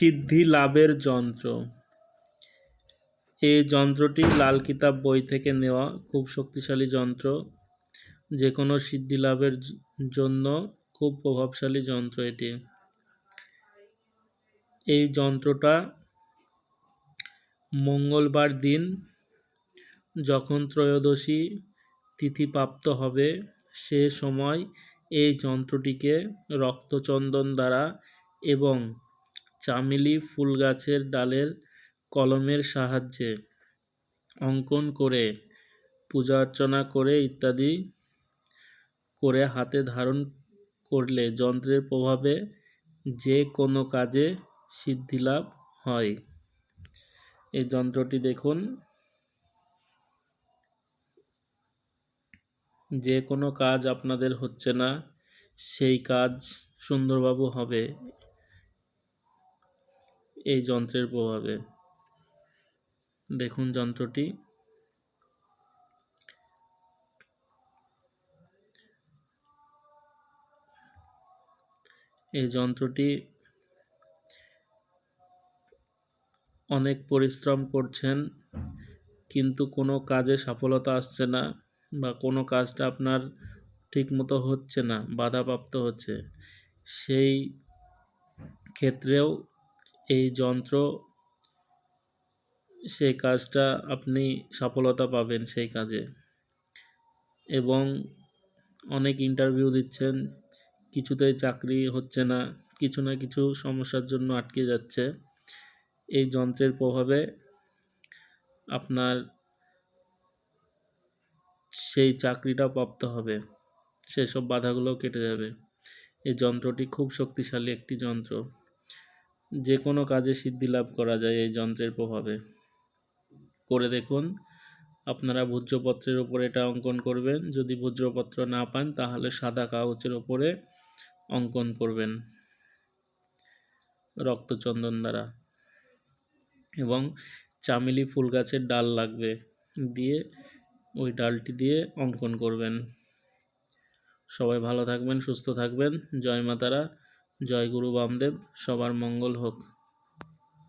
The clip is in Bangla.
সিদ্ধি লাভের যন্ত্র। এই যন্ত্রটি লাল কিতাব বই থেকে নেওয়া খুব শক্তিশালী যন্ত্র। যে কোনো সিদ্ধি লাভের জন্য খুব প্রভাবশালী যন্ত্র এটি। এই যন্ত্রটা মঙ্গলবার দিন যখন ত্রয়োদশী তিথি প্রাপ্ত হবে, সে সময় এই যন্ত্রটিকে রক্তচন্দন দ্বারা এবং চামেলি ফুল গাছের ডালের কলমের সাহায্যে অঙ্কন করে, পূজা অর্চনা করে ইত্যাদি করে হাতে ধারণ করলে যন্ত্রের প্রভাবে যে কোনো কাজে সিদ্ধিলাভ হয়। এই যন্ত্রটি দেখুন। যে কোনো কাজ আপনাদের হচ্ছে না, সেই কাজ সুন্দরবাবু হবে। এই যন্ত্রের প্রভাবে। দেখুন যন্ত্রটি। এই যন্ত্রটি অনেক পরিশ্রম করছেন, কিন্তু কোনো কাজে সফলতা আসছে না বা কোনো কাজটা আপনার ঠিকমতো হচ্ছে না, বাধাপ্রাপ্ত হচ্ছে। সেই ক্ষেত্রেও এই যন্ত্র সেই কাজটা আপনি সফলতা পাবেন সেই কাজে। এবং অনেক ইন্টারভিউ দিচ্ছেন, কিছুতেই চাকরি হচ্ছে না, কিছু না কিছু সমস্যার জন্য আটকে যাচ্ছে। এই যন্ত্রের প্রভাবে আপনার সেই চাকরিটা প্রাপ্ত হবে, সেসব বাধাগুলো কেটে যাবে। এই যন্ত্রটি খুব শক্তিশালী একটি যন্ত্র। যে কোনো কাজে সিদ্ধি লাভ করা যায় এই যন্ত্রের প্রভাবে। করে দেখুন, আপনারা ভূজ্যপত্রের উপরে এটা অঙ্কন করবেন। যদি ভূজ্যপত্র না পান, তাহলে সাদা কাগজের ওপরে অঙ্কন করবেন। রক্তচন্দন দ্বারা। এবং চামেলি ফুল গাছের ডাল লাগবে দিয়ে ওই ডালটি দিয়ে অঙ্কন করবেন। সবাই ভালো থাকবেন, সুস্থ থাকবেন। জয় মাতারা। জয় গুরু বামদেব সবার মঙ্গল হোক।